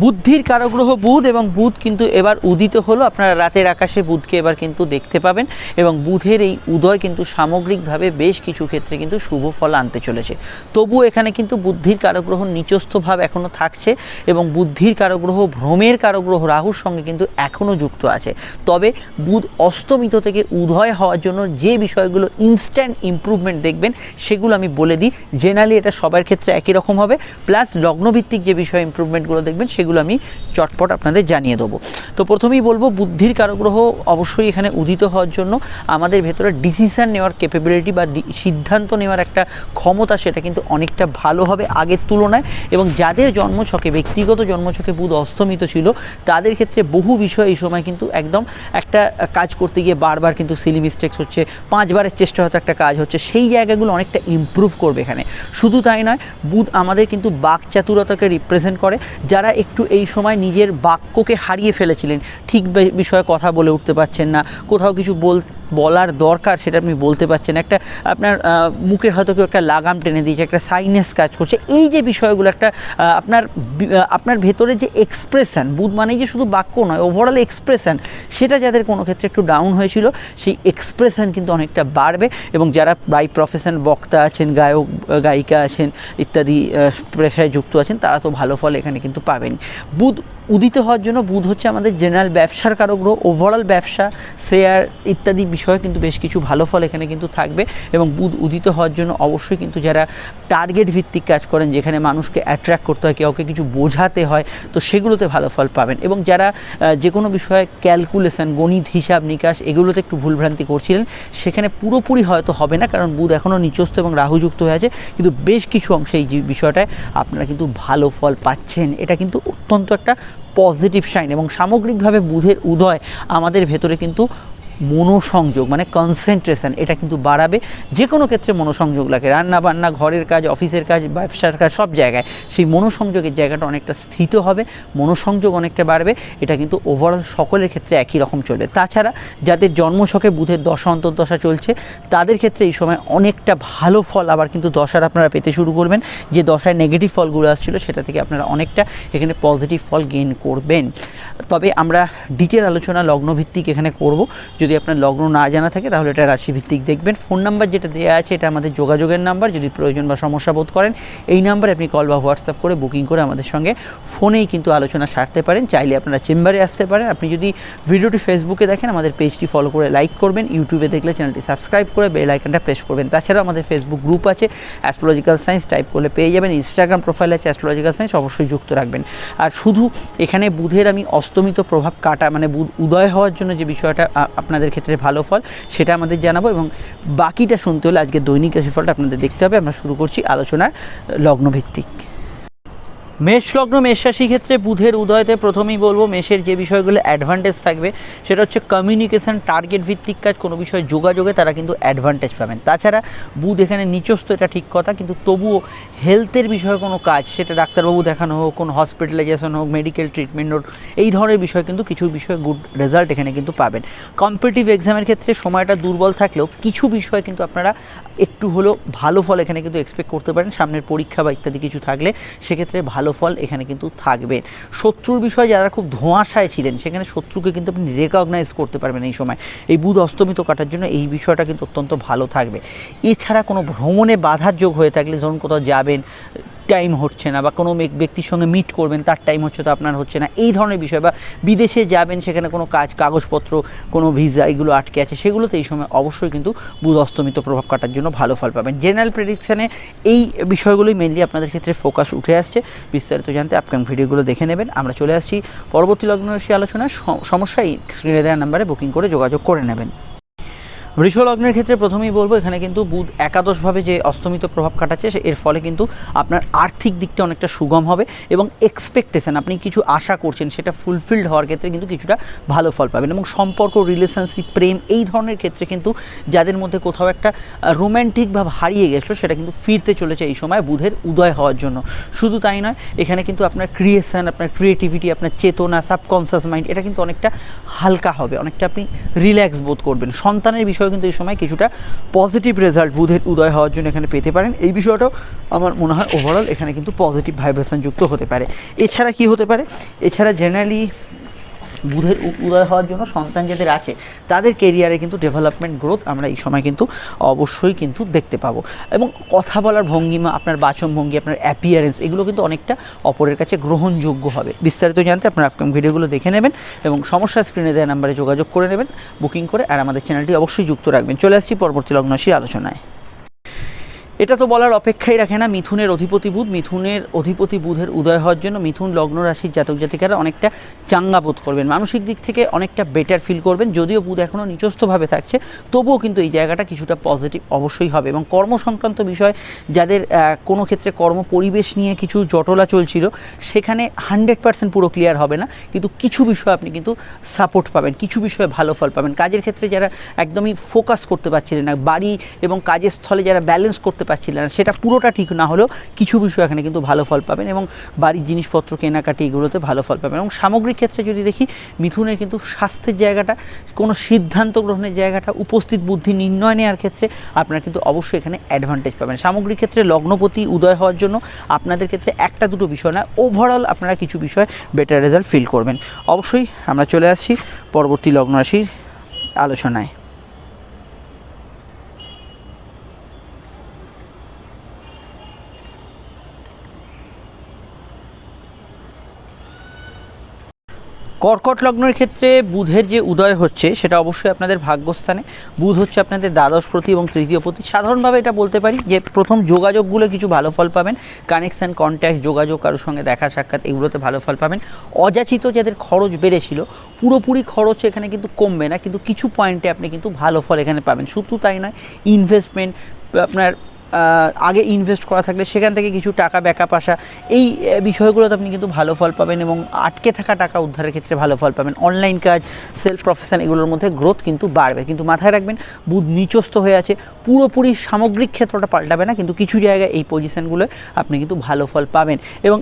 বুদ্ধির কারগ্রহ বুধ এবং বুধ কিন্তু এবার উদিত হলো। আপনারা রাতের আকাশে বুধকে এবার কিন্তু দেখতে পাবেন এবং বুধের এই উদয় কিন্তু সামগ্রিকভাবে বেশ কিছু ক্ষেত্রে কিন্তু শুভ ফল আনতে চলেছে। তবুও এখানে কিন্তু বুদ্ধির কারগ্রহ নিচস্থ ভাব এখনও থাকছে এবং বুদ্ধির কারগ্রহ, ভ্রমের কারগ্রহ রাহুর সঙ্গে কিন্তু এখনও যুক্ত আছে। তবে বুধ অস্তমিত থেকে উদয় হওয়ার জন্য যে বিষয়গুলো ইনস্ট্যান্ট ইমপ্রুভমেন্ট দেখবেন, সেগুলো আমি বলে দিই। জেনারেলি এটা সবার ক্ষেত্রে একই রকম হবে। প্লাস লগ্নভিত্তিক যে বিষয় ইমপ্রুভমেন্টগুলো দেখবেন সেগুলো আমি চটপট আপনাদের জানিয়ে দেবো। তো প্রথমেই বলব, বুদ্ধির কারগ্রহ অবশ্যই এখানে উদিত হওয়ার জন্য আমাদের ভেতরে ডিসিশন নেওয়ার ক্যাপেবিলিটি বা সিদ্ধান্ত নেওয়ার একটা ক্ষমতা সেটা কিন্তু অনেকটা ভালো হবে আগের তুলনায় এবং যাদের জন্মছকে, ব্যক্তিগত জন্মছকে বুধ অস্তমিত ছিল, তাদের ক্ষেত্রে বহু বিষয় এই সময় কিন্তু একদম একটা কাজ করতে গিয়ে বারবার কিন্তু সিলি মিস্টেক্স হচ্ছে, পাঁচবারের চেষ্টা হয়তো একটা কাজ হচ্ছে, সেই জায়গাগুলো অনেকটা ইমপ্রুভ করবে এখানে। শুধু তাই নয়, বুধ আমাদের কিন্তু বাক চাতুরতাকে রিপ্রেজেন্ট করে, যারা একটু এই সময় নিজের বাক্যকে হারিয়ে ফেলেছিলেন। ঠিক বিষয়ে কথা বলে উঠতে পারছেন না। কোথাও কিছু বল বলার দরকার সেটা আপনি বলতে পারছেন একটা আপনার মুখে হয়তো কেউ একটা লাগাম টেনে দিয়েছে, একটা সাইনেস কাজ করছে। এই যে বিষয়গুলো একটা আপনার আপনার ভেতরে যে এক্সপ্রেশন বুধ মানেই যে শুধু বাক্য নয় ওভারঅল এক্সপ্রেশন সেটা যাদের কোনো ক্ষেত্রে একটু ডাউন হয়েছিল, সেই এক্সপ্রেশন কিন্তু অনেকটা বাড়বে। এবং যারা বাই প্রফেশন বক্তা আছেন, গায়ক, গায়িকা আছেন, ইত্যাদি পেশায় যুক্ত আছেন, তারা তো ভালো ফল এখানে কিন্তু পাবেন বুধ উদিত হওয়ার জন্য বুধ হচ্ছে আমাদের জেনারেল ব্যবসার কারগ্রহ ওভারঅল ব্যবসা শেয়ার ইত্যাদি বিষয়ে কিন্তু বেশ কিছু ভালো ফল এখানে কিন্তু থাকবে এবং বুধ উদিত হওয়ার জন্য অবশ্যই কিন্তু যারা টার্গেট ভিত্তিক কাজ করেন, যেখানে মানুষকে অ্যাট্রাক্ট করতে হয়, কাউকে কিছু বোঝাতে হয়, তো সেগুলোতে ভালো ফল পাবেন। এবং যারা যে কোনো বিষয়ে ক্যালকুলেশন গণিত, হিসাব, নিকাশ, এগুলোতে একটু ভুলভ্রান্তি করছিলেন, সেখানে পুরোপুরি হয়তো হবে না, কারণ বুধ এখনও নিচস্থ এবং রাহুযুক্ত হয়ে আছে, কিন্তু বেশ কিছু অংশে এই বিষয়টায় আপনারা কিন্তু ভালো ফল পাচ্ছেন, এটা কিন্তু অত্যন্ত একটা পজিটিভ সাইন এবং সামগ্রিকভাবে বুধের উদয় আমাদের ভেতরে কিন্তু মনোসংযোগ মানে কনসেন্ট্রেশন এটা কিন্তু বাড়াবে যে কোনো ক্ষেত্রে মনোসংযোগ লাগে। রান্না বান্না ঘরের কাজ, অফিসের কাজ, ব্যবসার কাজ, সব জায়গায় সেই মনোসংযোগের জায়গাটা অনেকটা স্থিত হবে, মনোসংযোগ অনেকটা বাড়বে, এটা কিন্তু ওভারঅল সকলের ক্ষেত্রে একই রকম চলবে। তাছাড়া যাদের জন্মছকে বুধের দশা, অন্তর্দশা চলছে, তাদের ক্ষেত্রে এই সময় অনেকটা ভালো ফল আবার কিন্তু দশার আপনারা পেতে শুরু করবেন। যে দশায় নেগেটিভ ফলগুলো আসছিল, সেটা থেকে আপনারা অনেকটা এখানে পজিটিভ ফল গেইন করবেন। তবে আমরা ডিটেল আলোচনা, লগ্নভিত্তিক এখানে করব। যদি আপনার লগ্ন না জানা থাকে, তাহলে এটা রাশিভিত্তিক দেখবেন। ফোন নাম্বার যেটা দেওয়া আছে, এটা আমাদের যোগাযোগের নাম্বার। যদি প্রয়োজন বা সমস্যা বোধ করেন, এই নাম্বারে আপনি কল বা হোয়াটসঅ্যাপ করে বুকিং করে আমাদের সঙ্গে ফোনেই কিন্তু আলোচনা সারতে পারেন। চাইলে আপনারা চেম্বারে আসতে পারেন। আপনি যদি ভিডিওটি ফেসবুকে দেখেন, আমাদের পেজটি ফলো করে লাইক করবেন। ইউটিউবে দেখলে চ্যানেলটি সাবস্ক্রাইব করে বেল আইকনটা প্রেস করবেন। তাছাড়া আমাদের ফেসবুক গ্রুপ আছে অ্যাস্ট্রোলজিক্যাল সায়েন্স টাইপ করলে পেয়ে যাবেন। ইনস্টাগ্রাম প্রোফাইল আছে অ্যাস্ট্রোলজিক্যাল সায়েন্স অবশ্যই যুক্ত রাখবেন। আর শুধু এখানে বুধের আমি অস্তমিত প্রভাব কাটা মানে বুধ উদয় হওয়ার জন্য যে বিষয়টা, আ- আপনাদের ক্ষেত্রে ভালো ফল, সেটা আমাদের জানাব এবং বাকিটা শুনতে হলে আজকে দৈনিক রাশিফলটা আপনাদের দেখতে হবে। আমরা শুরু করছি আলোচনার লগ্নভিত্তিক। মেষ লগ্ন মেষ রাশি ক্ষেত্রে বুধের উদয়তে প্রথমেই বলব মেষের যে বিষয়গুলো অ্যাডভান্টেজ থাকবে, সেটা হচ্ছে কমিউনিকেশন টার্গেট ভিত্তিক কাজ, কোনো বিষয়ে যোগাযোগে তারা কিন্তু অ্যাডভান্টেজ পাবেন। তাছাড়া বুধ এখানে নিচস্ত এটা ঠিক কথা, কিন্তু তবুও হেলথের বিষয়ে কোনো কাজ, সেটা ডাক্তারবাবু দেখানো হোক, কোনো হসপিটালাইজেশন হোক মেডিকেল ট্রিটমেন্ট হোক, এই ধরনের বিষয় কিন্তু কিছু বিষয়ে গুড রেজাল্ট এখানে কিন্তু পাবেন। কম্পিটিটিভ এক্সামের ক্ষেত্রে সময়টা দুর্বল থাকলেও কিছু বিষয় কিন্তু আপনারা একটু হলেও ভালো ফল এখানে কিন্তু এক্সপেক্ট করতে পারেন। সামনের পরীক্ষা বা ইত্যাদি কিছু থাকলে, সেক্ষেত্রে ভালো ফল এখানে কিন্তু থাকবে। শত্রুর বিষয়ে যারা খুব ধোঁয়াশায় ছিলেন, সেখানে শত্রুকে কিন্তু আপনি রেকগনাইজ করতে পারবেন এই সময়। এই বুধ অস্তমিত কাটার জন্য এই বিষয়টা কিন্তু অত্যন্ত ভালো থাকবে। এছাড়া কোনো ভ্রমণে বাধার যোগ হয়ে থাকলে ধরুন কোথাও যাবেন টাইম হচ্ছে না বা কোনো ব্যক্তির সঙ্গে মিট করবেন, তার টাইম হচ্ছে তো আপনার হচ্ছে না। এই ধরনের বিষয় বা বিদেশে যাবেন, সেখানে কোনো কাজ, কাগজপত্র, কোনো ভিসা এগুলো আটকে আছে, সেগুলোতে এই সময় অবশ্যই কিন্তু বুধ অস্তমিত প্রভাব কাটার জন্য ভালো ফল পাবেন। জেনারেল প্রেডিকশানে এই বিষয়গুলোই মেনলি আপনাদের ক্ষেত্রে ফোকাস উঠে আসছে। বিস্তারিত জানতে আপকামিং ভিডিওগুলো দেখে নেবেন। আমরা চলে আসছি পরবর্তী লগ্ন রাশি আলোচনায়। স- সমস্যাই স্ক্রিনে দেওয়ার নাম্বারে বুকিং করে যোগাযোগ করে নেবেন। লগ্নের ক্ষেত্রে প্রথমেই বলব, এখানে কিন্তু বুধ একাদশভাবে যে অস্তমিত প্রভাব কাটাচ্ছে এর ফলে কিন্তু আপনার আর্থিক দিকটা অনেকটা সুগম হবে এবং এক্সপেকটেশন আপনি কিছু আশা করছেন, সেটা ফুলফিলড হওয়ার ক্ষেত্রে কিন্তু কিছুটা ভালো ফল পাবেন এবং সম্পর্ক রিলেশনশিপ প্রেম এই ধরনের ক্ষেত্রে কিন্তু যাদের মধ্যে কোথাও একটা রোম্যান্টিক ভাব হারিয়ে গেছিল, সেটা কিন্তু ফিরতে চলেছে এই সময় বুধের উদয় হওয়ার জন্য। শুধু তাই নয়, এখানে কিন্তু আপনার ক্রিয়েশন আপনার ক্রিয়েটিভিটি আপনার চেতনা সাবকনসিয়াস মাইন্ড এটা কিন্তু অনেকটা হালকা হবে, অনেকটা আপনি রিল্যাক্স বোধ করবেন। সন্তানের বিষয় বিষয়ে কিন্তু এই সময় কিছুটা পজিটিভ রেজাল্ট বুধের উদয় হওয়ার জন্য এখানে পেতে পারেন। এই বিষয়টাও আমার মনে হয় ওভারঅল এখানে কিন্তু পজিটিভ ভাইব্রেশন যুক্ত হতে পারে। এছাড়া কি হতে পারে? এছাড়া জেনারেলি বুধের উদয় হওয়ার জন্য সন্তান যাদের আছে, তাদের কেরিয়ারে কিন্তু ডেভেলপমেন্ট গ্রোথ আমরা এই সময় কিন্তু অবশ্যই কিন্তু দেখতে পাবো। এবং কথা বলার ভঙ্গিমা আপনার বাচন ভঙ্গি, আপনার অ্যাপিয়ারেন্স এগুলো কিন্তু অনেকটা অপরের কাছে গ্রহণযোগ্য হবে। বিস্তারিত জানতে আপনার আপকাম ভিডিওগুলো দেখে নেবেন এবং সমস্যা স্ক্রিনে দেওয়া নাম্বারে যোগাযোগ করে নেবেন বুকিং করে, আর আমাদের চ্যানেলটি অবশ্যই যুক্ত রাখবেন। চলে আসছি পরবর্তী লগ্নশী আলোচনায়। এটা তো বলার অপেক্ষাই রাখে না, মিথুনের অধিপতি বুধ, মিথুনের অধিপতি বুধের উদয় হওয়ার জন্য মিথুন লগ্ন রাশির জাতক জাতিকারা অনেকটা চাঙ্গা বোধ করবেন। মানসিক দিক থেকে অনেকটা বেটার ফিল করবেন, যদিও বুধ এখনও নিচস্থভাবে থাকছে, তবুও কিন্তু এই জায়গাটা কিছুটা পজিটিভ অবশ্যই হবে এবং কর্ম সংক্রান্ত বিষয়, যাদের কোনো ক্ষেত্রে কর্ম পরিবেশ নিয়ে কিছু জটলা চলছিল, সেখানে হান্ড্রেড পার্সেন্ট পুরো ক্লিয়ার হবে না, কিন্তু কিছু বিষয় আপনি কিন্তু সাপোর্ট পাবেন, কিছু বিষয়ে ভালো ফল পাবেন। কাজের ক্ষেত্রে যারা একদমই ফোকাস করতে পারছিলেন না, বাড়ি এবং কাজের স্থলে যারা ব্যালেন্স করতে পারছিলেন না। সেটা পুরোটা ঠিক না হলেও কিছু বিষয় এখানে কিন্তু ভালো ফল পাবেন এবং বাড়ির জিনিসপত্র, কেনাকাটি এগুলোতে ভালো ফল পাবেন এবং সামগ্রিক ক্ষেত্রে যদি দেখি, মিথুনের কিন্তু স্বাস্থ্যের জায়গাটা, কোনো সিদ্ধান্ত গ্রহণের জায়গাটা, উপস্থিত বুদ্ধি নির্ণয় নেওয়ার ক্ষেত্রে আপনারা কিন্তু অবশ্যই এখানে অ্যাডভান্টেজ পাবেন। সামগ্রিক ক্ষেত্রে লগ্নপতি উদয় হওয়ার জন্য আপনাদের ক্ষেত্রে একটা দুটো বিষয় না ওভারঅল আপনারা কিছু বিষয় বেটার রেজাল্ট ফিল করবেন। অবশ্যই আমরা চলে আসছি পরবর্তী লগ্ন রাশির আলোচনায়। কর্কট লগ্নের ক্ষেত্রে বুধের যে উদয় হচ্ছে, সেটা অবশ্যই আপনাদের ভাগ্যস্থানে। বুধ হচ্ছে আপনাদের দ্বাদশ প্রতি এবং তৃতীয় প্রতি। সাধারণভাবে এটা বলতে পারি যে, প্রথম যোগাযোগগুলো কিছু ভালো ফল পাবেন। কানেকশান কন্ট্যাক্ট যোগাযোগ, কারোর সঙ্গে দেখা, সাক্ষাৎ, এগুলোতে ভালো ফল পাবেন। অযাচিত যাদের খরচ বেড়েছিল, পুরোপুরি খরচ এখানে কিন্তু কমবে না, কিন্তু কিছু পয়েন্টে আপনি কিন্তু ভালো ফল এখানে পাবেন। শুধু তাই নয় ইনভেস্টমেন্ট আপনার আগে ইনভেস্ট করা থাকলে সেখান থেকে কিছু টাকা ব্যাকআপ আসা, এই বিষয়গুলোতে আপনি কিন্তু ভালো ফল পাবেন এবং আটকে থাকা টাকা উদ্ধারের ক্ষেত্রে ভালো ফল পাবেন। অনলাইন কাজ সেলফ প্রফেশন এগুলোর মধ্যে গ্রোথ কিন্তু বাড়বে। কিন্তু মাথায় রাখবেন, বুধ নিচস্থ হয়ে আছে, পুরোপুরি সামগ্রিক ক্ষেত্রটা পাল্টাবে না, কিন্তু কিছু জায়গায় এই পজিশনগুলোয় আপনি কিন্তু ভালো ফল পাবেন। এবং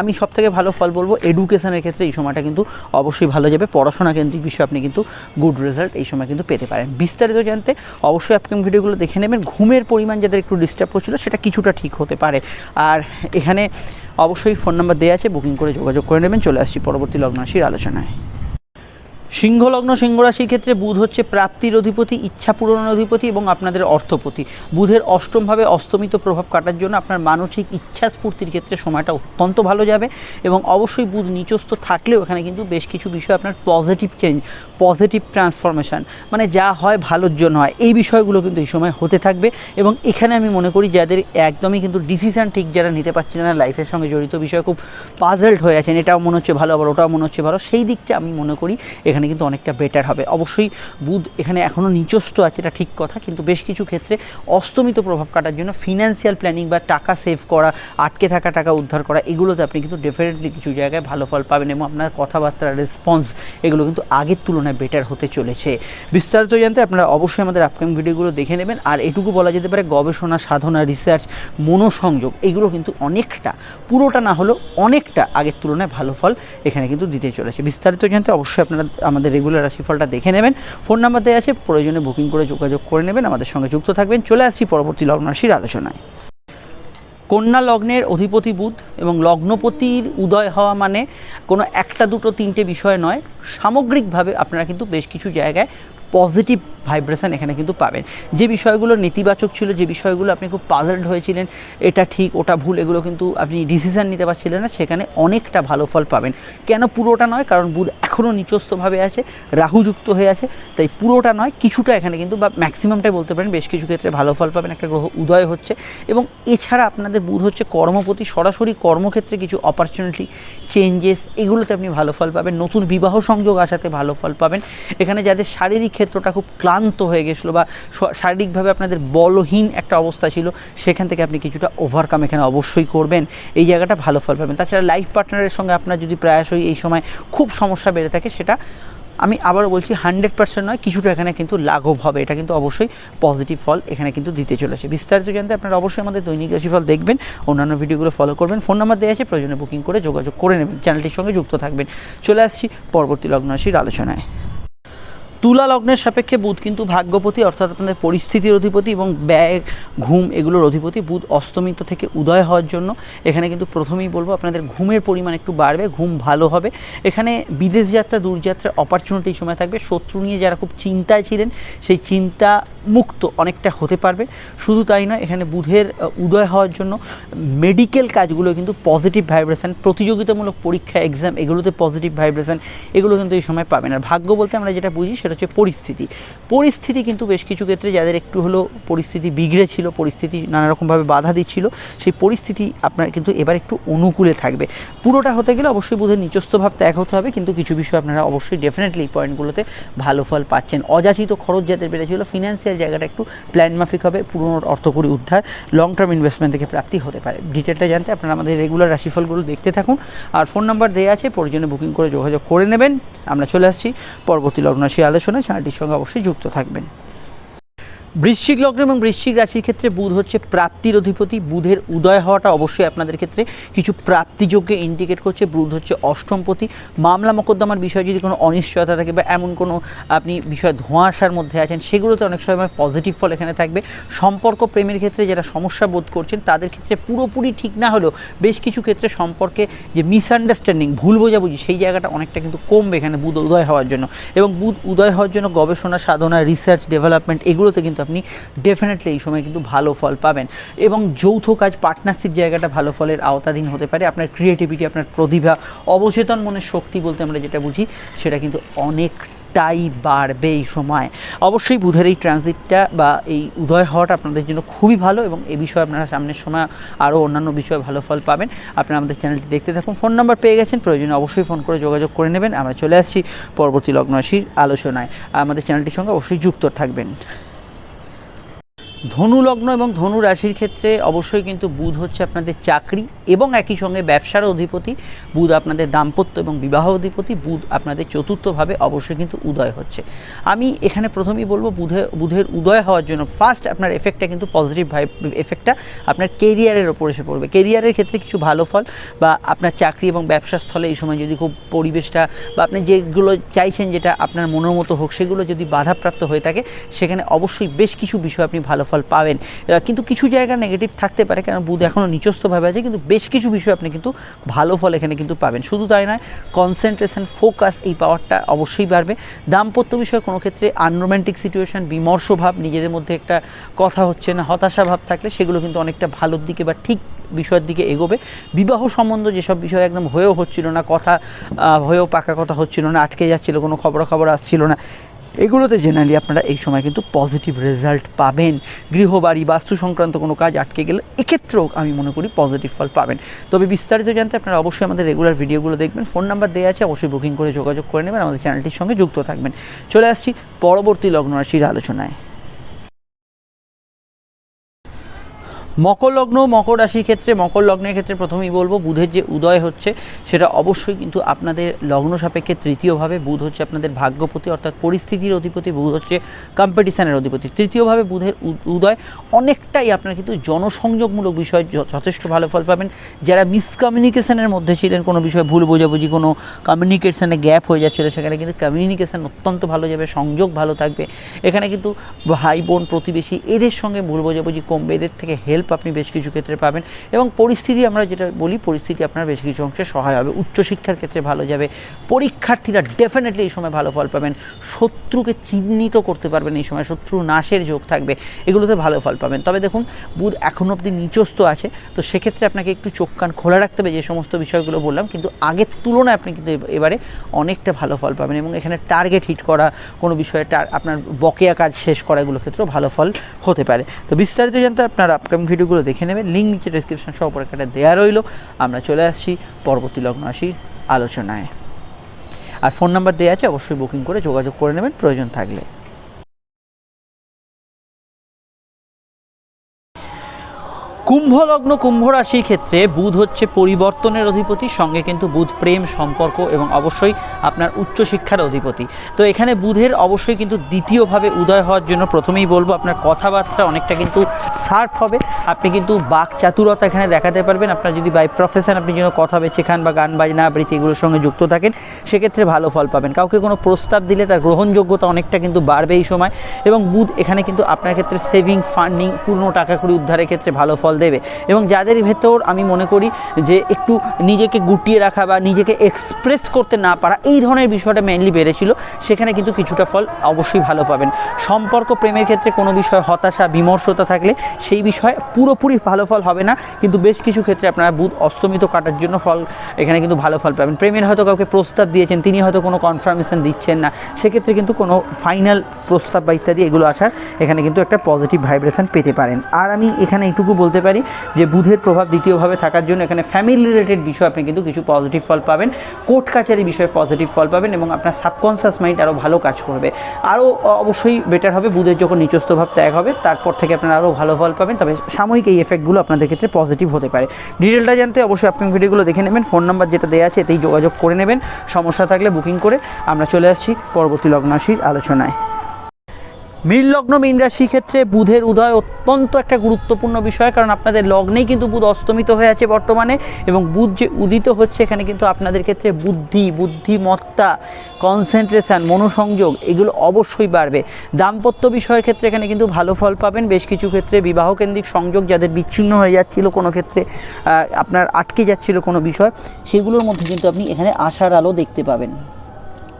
আমি সব থেকে ভালো ফল বলব এডুকেশনের ক্ষেত্রে এই সময়টা কিন্তু অবশ্যই ভালো যাবে। পড়াশোনা কেন্দ্রিক বিষয়ে আপনি কিন্তু গুড রেজাল্ট এই সময় কিন্তু পেতে পারেন। বিস্তারিত জানতে অবশ্যই আপনি ভিডিওগুলো দেখে নেবেন। ঘুমের পরিমাণ যাদের একটু ডিস্টার্ব করছিল সেটা কিছুটা ঠিক হতে পারে। আর এখানে অবশ্যই ফোন নাম্বার দেওয়া আছে বুকিং করে যোগাযোগ করে নেবেন। চলে আসছি পরবর্তী লগ্নাশির আলোচনায়। সিংহ লগ্ন সিংহ রাশির ক্ষেত্রে বুধ হচ্ছে প্রাপ্তির অধিপতি, ইচ্ছা পূরণের অধিপতি এবং আপনাদের অর্থপতি। বুধের অষ্টমভাবে অস্তমিত প্রভাব কাটার জন্য আপনার মানসিক ইচ্ছা স্ফূর্তির ক্ষেত্রে সময়টা অত্যন্ত ভালো যাবে এবং অবশ্যই বুধ নিচস্থ থাকলেও এখানে কিন্তু বেশ কিছু বিষয় আপনার পজিটিভ চেঞ্জ পজিটিভ ট্রান্সফরমেশন মানে যা হয় ভালোর জন্য হয়। এই বিষয়গুলো কিন্তু এই সময় হতে থাকবে এবং এখানে আমি মনে করি যাদের একদমই কিন্তু ডিসিশন ঠিক যারা নিতে পারছিলেন না লাইফের সঙ্গে জড়িত বিষয় খুব পাজলড হয়ে আছেন, এটাও মনে হচ্ছে ভালো, আবার ওটাও মনে হচ্ছে ভালো, সেই দিকটা আমি মনে করি এখানে কিন্তু অনেকটা বেটার হবে। অবশ্যই বুধ এখানে এখনও নিচস্থ আছে, এটা ঠিক কথা, কিন্তু বেশ কিছু ক্ষেত্রে অস্তমিত প্রভাব কাটার জন্য ফিনান্সিয়াল প্ল্যানিং বা টাকা সেভ করা, আটকে থাকা, টাকা উদ্ধার করা, এগুলোতে আপনি কিন্তু ডেফিনেটলি কিছু জায়গায় ভালো ফল পাবেন এবং আপনার কথাবার্তার রেসপন্স এগুলো কিন্তু আগের তুলনায় বেটার হতে চলেছে। বিস্তারিত জানতে আপনারা অবশ্যই আমাদের আপকামিং ভিডিওগুলো দেখে নেবেন। আর এটুকু বলা যেতে পারে গবেষণা, সাধনা রিসার্চ মনোসংযোগ, এগুলো কিন্তু অনেকটা, পুরোটা না হলেও অনেকটা আগের তুলনায় ভালো ফল এখানে কিন্তু দিতে চলেছে। বিস্তারিত জানতে অবশ্যই আপনারা আমাদের রেগুলার রাশিফলটা দেখে নেবেন। ফোন নাম্বার দেওয়া আছে, প্রয়োজনে বুকিং করে যোগাযোগ করে নেবেন। আমাদের সঙ্গে যুক্ত থাকবেন। চলে আসছি পরবর্তী লগ্ন রাশির আলোচনায়। কন্যা লগ্নের অধিপতি বুধ এবং লগ্নপতির উদয় হওয়া মানে কোনো একটা, দুটো, তিনটে বিষয় নয়। সামগ্রিকভাবে আপনারা কিন্তু বেশ কিছু জায়গায় পজিটিভ ভাইব্রেশন এখানে কিন্তু পাবেন। যে বিষয়গুলো নেতিবাচক ছিল, যে বিষয়গুলো আপনি খুব পাজলড হয়েছিলেন, এটা ঠিক, ওটা ভুল, এগুলো কিন্তু আপনি ডিসিশন নিতে পারছিলেন না, সেখানে অনেকটা ভালো ফল পাবেন। কেন পুরোটা নয়? কারণ বুধ এখনও নিচস্থভাবে আছে রাহুযুক্ত হয়ে আছে, তাই পুরোটা নয়, কিছুটা এখানে কিন্তু বা ম্যাক্সিমামটাই বলতে পারেন, বেশ কিছু ক্ষেত্রে ভালো ফল পাবেন, একটা গ্রহ উদয় হচ্ছে। এবং এছাড়া আপনাদের বুধ হচ্ছে কর্মপতি, সরাসরি কর্মক্ষেত্রে কিছু অপরচুনিটি চেঞ্জেস এগুলোতে আপনি ভালো ফল পাবেন। নতুন বিবাহ সংযোগ আসাতে ভালো ফল পাবেন। এখানে যাদের শারীরিক ক্ষেত্রটা খুব ক্লান্ত হয়ে গেছিল বা শারীরিকভাবে আপনাদের বলহীন একটা অবস্থা ছিল, সেখান থেকে আপনি কিছুটা ওভারকাম এখানে অবশ্যই করবেন। এই জায়গাটা ভালো ফল পাবেন। তাছাড়া লাইফ পার্টনারের সঙ্গে আপনার যদি প্রায়শই এই সময় খুব সমস্যা বেড়ে থাকে, সেটা আমি আবারও বলছি হান্ড্রেড পার্সেন্ট নয়, কিছুটা এখানে কিন্তু লাঘব হবে। এটা কিন্তু অবশ্যই পজিটিভ ফল এখানে কিন্তু দিতে চলেছে। বিস্তারিত জানতে আপনারা অবশ্যই আমাদের দৈনিক রাশিফল দেখবেন, অন্যান্য ভিডিওগুলো ফলো করবেন। ফোন নাম্বার দেওয়া আছে, প্রয়োজনে বুকিং করে যোগাযোগ করে নেবেন। চ্যানেলটির সঙ্গে যুক্ত থাকবেন। চলে আসছি পরবর্তী লগ্ন রাশির আলোচনায়। তুলা লগ্নের সাপেক্ষে বুধ কিন্তু ভাগ্যপতি, অর্থাৎ আপনাদের পরিস্থিতির অধিপতি এবং ব্যয় ঘুম এগুলোর অধিপতি। বুধ অস্তমিত থেকে উদয় হওয়ার জন্য এখানে কিন্তু প্রথমেই বলব আপনাদের ঘুমের পরিমাণ একটু বাড়বে, ঘুম ভালো হবে। এখানে বিদেশ যাত্রা দূরযাত্রার অপরচুনিটি সময় থাকবে। শত্রু নিয়ে যারা খুব চিন্তায় ছিলেন, সেই চিন্তা মুক্ত অনেকটা হতে পারবে। শুধু তাই নয়, এখানে বুধের উদয় হওয়ার জন্য মেডিকেল কাজগুলো কিন্তু পজিটিভ ভাইব্রেশন প্রতিযোগিতামূলক পরীক্ষা এক্সাম এগুলোতে পজিটিভ ভাইব্রেশন এগুলো কিন্তু এই সময় পাবেন। আর ভাগ্য বলতে আমরা যেটা বুঝি সেটা হচ্ছে পরিস্থিতি। পরিস্থিতি কিন্তু বেশ কিছু ক্ষেত্রে যাদের একটু হলো পরিস্থিতি বিগড়ে ছিল, পরিস্থিতি নানা রকমভাবে বাধা দিচ্ছিল, সেই পরিস্থিতি আপনার কিন্তু এবার একটু অনুকূলে থাকবে। পুরোটা হতে গেলে অবশ্যই বোধহয় নিজস্ব ভাব ত্যাগ হতে হবে, কিন্তু কিছু বিষয় আপনারা অবশ্যই ডেফিনেটলি পয়েন্টগুলোতে ভালো ফল পাচ্ছেন। অযাচিত খরচ যাদের বেড়েছিল ফিনান্সিয়াল জায়গাটা একটু প্ল্যান মাফিক হবে, পুরনো অর্থকরী উদ্ধার লং টার্ম ইনভেস্টমেন্ট থেকে প্রাপ্তি হতে পারে। ডিটেলটা জানতে আপনারা আমাদের রেগুলার রাশিফলগুলো দেখতে থাকুন। আর ফোন নাম্বার দেওয়া আছে, প্রয়োজনে বুকিং করে যোগাযোগ করে নেবেন। আমরা চলে আসছি পরবর্তী লগ্নাশী আলোচনায় চ্যানেলটির সঙ্গে অবশ্যই যুক্ত থাকবেন। বৃশ্চিক লগ্ন এবং বৃশ্চিক রাশির ক্ষেত্রে বুধ হচ্ছে প্রাপ্তির অধিপতি। বুধের উদয় হওয়াটা অবশ্যই আপনাদের ক্ষেত্রে কিছু প্রাপ্তিযোগ্যে ইন্ডিকেট করছে। বুধ হচ্ছে অষ্টমপতি। মামলা মোকদ্দমার বিষয়ে যদি কোনো অনিশ্চয়তা থাকে বা এমন কোনো আপনি বিষয় ধোঁয়াশার মধ্যে আছেন, সেগুলোতে অনেক সময় পজিটিভ ফল এখানে থাকবে। সম্পর্ক প্রেমের ক্ষেত্রে যারা সমস্যা বোধ করছেন, তাদের ক্ষেত্রে পুরোপুরি ঠিক না হলেও বেশ কিছু ক্ষেত্রে সম্পর্কে যে মিসআন্ডারস্ট্যান্ডিং ভুল বোঝাবুঝি, সেই জায়গাটা অনেকটা কিন্তু কমবে এখানে বুধ উদয় হওয়ার জন্য। এবং বুধ উদয় হওয়ার জন্য গবেষণা, সাধনা রিসার্চ ডেভেলপমেন্ট এগুলোতে কিন্তু আপনি ডেফিনেটলি এই সময় কিন্তু ভালো ফল পাবেন। এবং যৌথ কাজ পার্টনারশিপ জায়গাটা ভালো ফলের আওতাধীন হতে পারে। আপনার ক্রিয়েটিভিটি আপনার প্রতিভা, অবচেতন মনের শক্তি বলতে আমরা যেটা বুঝি, সেটা কিন্তু অনেক অনেকটাই বাড়বে এই সময়। অবশ্যই বুধের এই ট্রানজিটটা বা এই উদয় হওয়াটা আপনাদের জন্য খুবই ভালো এবং এ বিষয়ে আপনারা সামনের সময় আরও অন্যান্য বিষয়ে ভালো ফল পাবেন। আপনারা আমাদের চ্যানেলটি দেখতে থাকুন। ফোন নাম্বার পেয়ে গেছেন, প্রয়োজনে অবশ্যই ফোন করে যোগাযোগ করে নেবেন। আমরা চলে আসছি পরবর্তী লগ্ন রাশির আলোচনায়। আমাদের চ্যানেলটির সঙ্গে অবশ্যই যুক্ত থাকবেন। ধনু লগ্ন এবং ধনু রাশির ক্ষেত্রে অবশ্যই কিন্তু বুধ হচ্ছে আপনাদের চাকরি এবং একই সঙ্গে ব্যবসার অধিপতি। বুধ আপনাদের দাম্পত্য এবং বিবাহ অধিপতি। বুধ আপনাদের চতুর্থভাবে অবশ্যই কিন্তু উদয় হচ্ছে। আমি এখানে প্রথমেই বলব, বুধে, বুধের উদয় হওয়ার জন্য ফার্স্ট আপনার এফেক্টটা কিন্তু পজিটিভ ভাই এফেক্টটা আপনার কেরিয়ারের ওপর এসে পড়বে। কেরিয়ারের ক্ষেত্রে কিছু ভালো ফল বা আপনার চাকরি এবং ব্যবসা স্থলে এই সময় যদি খুব পরিবেশটা বা আপনি যেগুলো চাইছেন যেটা আপনার মনের মতো হোক, সেগুলো যদি বাধাপ্রাপ্ত হয়ে থাকে, সেখানে অবশ্যই বেশ কিছু বিষয় আপনি ভালো ফল পাবেন। কিন্তু কিছু জায়গা নেগেটিভ থাকতে পারে কারণ বুধ এখনও নিচস্থভাবে আছে, কিন্তু বেশ কিছু বিষয় আপনি কিন্তু ভালো ফল এখানে কিন্তু পাবেন। শুধু তাই নয় কনসেন্ট্রেশন ফোকাস এই পাওয়ারটা অবশ্যই বাড়বে। দাম্পত্য বিষয়ে কোনো ক্ষেত্রে আনরোম্যান্টিক সিচুয়েশন বিমর্ষ ভাব, নিজেদের মধ্যে একটা কথা হচ্ছে না, হতাশা ভাব থাকলে সেগুলো কিন্তু অনেকটা ভালোর দিকে বা ঠিক বিষয়ের দিকে এগোবে। বিবাহ সম্বন্ধ যেসব বিষয় একদম হয়েও হচ্ছিল না, কথা হয়েও পাকা কথা হচ্ছিল না, আটকে যাচ্ছিল, কোনো খবরাখবর আসছিল না এগুলোতে জেনারেলি আপনারা এই সময় কিন্তু পজিটিভ রেজাল্ট পাবেন। গৃহবাড়ি বাস্তু সংক্রান্ত কোনো কাজ আটকে গেলে এক্ষেত্রেও আমি মনে করি পজিটিভ ফল পাবেন। তবে বিস্তারিত জানতে আপনারা অবশ্যই আমাদের রেগুলার ভিডিওগুলো দেখবেন। ফোন নাম্বার দেওয়া আছে, অবশ্যই বুকিং করে যোগাযোগ করে নেবেন। আমাদের চ্যানেলটির সঙ্গে যুক্ত থাকবেন। চলে আসছি পরবর্তী লগ্ন রাশির আলোচনায়। মকর লগ্ন মকর রাশির ক্ষেত্রে, মকর লগ্নের ক্ষেত্রে প্রথমেই বলব, বুধের যে উদয় হচ্ছে, সেটা অবশ্যই কিন্তু আপনাদের লগ্ন সাপেক্ষে তৃতীয়ভাবে বুধ হচ্ছে আপনাদের ভাগ্যপতি, অর্থাৎ পরিস্থিতির অধিপতি, বুধ হচ্ছে কম্পিটিশানের অধিপতি। তৃতীয়ভাবে বুধের উদয় অনেকটাই আপনার কিন্তু জনসংযোগমূলক বিষয় যথেষ্ট ভালো ফল পাবেন। যারা মিসকমিউনিকেশনের মধ্যে ছিলেন, কোনো বিষয়ে ভুল বোঝাবুঝি, কোনো কমিউনিকেশানে গ্যাপ হয়ে যাচ্ছিল, সেখানে কিন্তু কমিউনিকেশান অত্যন্ত ভালো যাবে, সংযোগ ভালো থাকবে। এখানে কিন্তু ভাই বোন প্রতিবেশী, এদের সঙ্গে ভুল বোঝাবুঝি কমবে, এদের থেকে হেল্প আপনি বেশ কিছু ক্ষেত্রে পাবেন। এবং পরিস্থিতি আমরা যেটা বলি, পরিস্থিতি আপনার বেশ কিছু অংশে সহায় হবে। উচ্চশিক্ষার ক্ষেত্রে ভালো যাবে। পরীক্ষার্থীরা ডেফিনেটলি এই সময় ভালো ফল পাবেন। শত্রুকে চিহ্নিত করতে পারবেন এই সময়। শত্রু নাশের যোগ থাকবে। এগুলোতে ভালো ফল পাবেন। তবে দেখুন, বুধ এখন অবধি নিচস্ত আছে। তো সেক্ষেত্রে আপনাকে একটু চোখ কান খোলা রাখতে হবে, যে সমস্ত বিষয়গুলো বললাম। কিন্তু আগের তুলনায় আপনি কিন্তু এবারে অনেকটা ভালো ফল পাবেন। এবং এখানে টার্গেট হিট করা কোনো বিষয়ে আপনার বকেয়া কাজ শেষ করা এগুলো ক্ষেত্রেও ভালো ফল হতে পারে। তো বিস্তারিত জানতে আপনার আপকামিং ভিডিওগুলো দেখে নেবেন। লিঙ্ক নিচে ডিসক্রিপশন সহ একটা দেওয়া রইল। আমরা চলে আসছি পরবর্তী লগ্ন রাশির আলোচনায়। আর ফোন নাম্বার দেওয়া আছে, অবশ্যই বুকিং করে যোগাযোগ করে নেবেন, প্রয়োজন থাকলে। কুম্ভ লগ্ন কুম্ভ রাশির ক্ষেত্রে বুধ হচ্ছে পরিবর্তনের অধিপতি, সঙ্গে কিন্তু বুধ প্রেম, সম্পর্ক এবং অবশ্যই আপনার উচ্চশিক্ষার অধিপতি। তো এখানে বুধের অবশ্যই কিন্তু দ্বিতীয়ভাবে উদয় হওয়ার জন্য প্রথমেই বলব, আপনার কথাবার্তা অনেকটা কিন্তু সার্ফ হবে। আপনি কিন্তু বাক চাতুরতা এখানে দেখাতে পারবেন। আপনার যদি বাই প্রফেশন আপনি যেন কথা বেছে খান বা গান বাজনা আবৃত্তি এগুলোর সঙ্গে যুক্ত থাকেন, সেক্ষেত্রে ভালো ফল পাবেন। কাউকে কোনো প্রস্তাব দিলে তার গ্রহণযোগ্যতা অনেকটা কিন্তু বাড়বে এই সময়। এবং বুধ এখানে কিন্তু আপনার ক্ষেত্রে সেভিং ফান্ডিং পূর্ণ টাকা কড়ি উদ্ধারের ক্ষেত্রে ভালো ফল দেবে। এবং যাদের ভেতর আমি মনে করি যে একটু নিজেকে গুটিয়ে রাখা বা নিজেকে এক্সপ্রেস করতে না পারা, এই ধরনের বিষয়টা মেনলি বেড়েছিল, সেখানে কিন্তু কিছুটা ফল অবশ্যই ভালো পাবেন। সম্পর্ক প্রেমের ক্ষেত্রে কোনো বিষয় হতাশা, বিমর্ষতা থাকলে সেই বিষয়ে পুরোপুরি ভালো ফল হবে না, কিন্তু বেশ কিছু ক্ষেত্রে আপনারা বুধ অস্তমিত কাটার জন্য ফল, এখানে কিন্তু ভালো ফল পাবেন। প্রেমের হয়তো কাউকে প্রস্তাব দিয়েছেন, তিনি হয়তো কোনো কনফার্মেশন দিচ্ছেন না, সেক্ষেত্রে কিন্তু কোনো ফাইনাল প্রস্তাব বা ইত্যাদি এগুলো আসার এখানে কিন্তু একটা পজিটিভ ভাইব্রেশন পেতে পারেন। আর আমি এখানে এইটুকু বলতে পারি যে বুধের প্রভাব দ্বিতীয়ভাবে থাকার জন্য এখানে ফ্যামিলি রিলেটেড বিষয় আপনি কিন্তু কিছু পজিটিভ ফল পাবেন। কোর্ট কাচারি বিষয়ে পজিটিভ ফল পাবেন এবং আপনার সাবকনসিয়াস মাইন্ড আরও ভালো কাজ করবে। আরও অবশ্যই বেটার হবে বুধের যখন নিচস্থ ভাব ত্যাগ হবে, তারপর থেকে আপনারা আরও ভালো ফল পাবেন। তবে সাময়িক এই এফেক্টগুলো আপনাদের ক্ষেত্রে পজিটিভ হতে পারে। ডিটেলটা জানতে অবশ্যই আপনি ভিডিওগুলো দেখে নেবেন। ফোন নাম্বার যেটা দেওয়া আছে এতেই যোগাযোগ করে নেবেন। সমস্যা থাকলে বুকিং করে আমরা চলে আসছি পরবর্তী লগ্নাশীর আলোচনায়। মীন লগ্ন, মীন রাশি ক্ষেত্রে বুধের উদয় অত্যন্ত একটা গুরুত্বপূর্ণ বিষয়, কারণ আপনাদের লগ্নেই কিন্তু বুধ অস্তমিত হয়ে আছে বর্তমানে এবং বুধ যে উদিত হচ্ছে এখানে কিন্তু আপনাদের ক্ষেত্রে বুদ্ধি, বুদ্ধিমত্তা কনসেন্ট্রেশন মনোসংযোগ এগুলো অবশ্যই বাড়বে। দাম্পত্য বিষয়ের ক্ষেত্রে এখানে কিন্তু ভালো ফল পাবেন। বেশ কিছু ক্ষেত্রে বিবাহকেন্দ্রিক সংযোগ যাদের বিচ্ছিন্ন হয়ে যাচ্ছিল কোনো ক্ষেত্রে আপনার আটকে যাচ্ছিল কোনো বিষয়, সেগুলোর মধ্যে কিন্তু আপনি এখানে আশার আলো দেখতে পাবেন।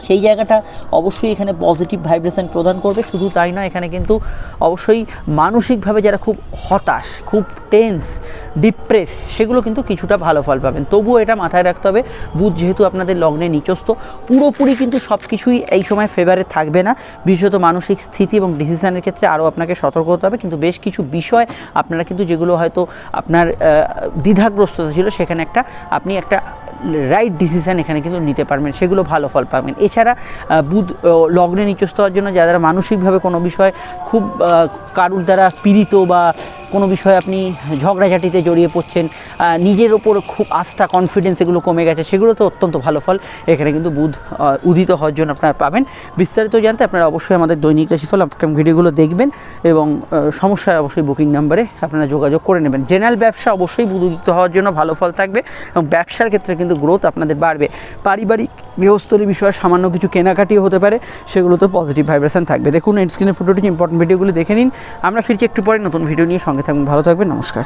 সেই জায়গাটা অবশ্যই এখানে পজিটিভ ভাইব্রেশন প্রদান করবে, শুধু তাই নয়, এখানে কিন্তু অবশ্যই মানসিকভাবে যারা খুব হতাশ, খুব টেন্স ডিপ্রেস সেগুলো কিন্তু কিছুটা ভালো ফল পাবেন। তবুও এটা মাথায় রাখতে হবে, বুধ যেহেতু আপনাদের লগ্নে নিচস্থ, পুরোপুরি কিন্তু সব কিছুই এই সময় ফেভারে থাকবে না। বিশেষত মানসিক স্থিতি এবং ডিসিশনের ক্ষেত্রে আরও আপনাকে সতর্ক হতে হবে, কিন্তু বেশ কিছু বিষয় আপনারা কিন্তু যেগুলো হয়তো আপনার দ্বিধাগ্রস্ততা ছিল, সেখানে একটা, আপনি একটা রাইট ডিসিশান এখানে কিন্তু নিতে পারবেন, সেগুলো ভালো ফল পাবেন। এছাড়া বুধ লগ্নে নিচস্থ হওয়ার জন্য যারা মানসিকভাবে কোনো বিষয় খুব কারুর দ্বারা পীড়িত বা কোনো বিষয়ে আপনি ঝগড়াঝাটিতে জড়িয়ে পড়ছেন নিজের ওপর খুব আস্থা কনফিডেন্স এগুলো কমে গেছে সেগুলো তো অত্যন্ত ভালো ফল। এখানে কিন্তু বুধ উদিত হওয়ার জন্য আপনারা পাবেন। বিস্তারিত জানতে আপনারা অবশ্যই আমাদের দৈনিক রাশিফল আপকামিং ভিডিওগুলো দেখবেন এবং আহ, সমস্যায় অবশ্যই বুকিং নাম্বারে আপনারা যোগাযোগ করে নেবেন। জেনারেল ব্যবসা অবশ্যই বুধ উদিত হওয়ার জন্য ভালো ফল থাকবে এবং ব্যবসার ক্ষেত্রে কিন্তু গ্রোথ আপনাদের বাড়বে। পারিবারিক গৃহস্থলী বিষয়ে সামান্য কিছু কেনাকাটিও হতে পারে সেগুলোতে পজিটিভ ভাইব্রেশন থাকবে। দেখুন এড স্ক্রিনের ফটোটি ইম্পর্টেন্ট ভিডিওগুলো দেখে নিন। আমরা ফিরছি একটু পরে নতুন ভিডিও নিয়ে সঙ্গে থাকবেন ভালো থাকবেন নমস্কার।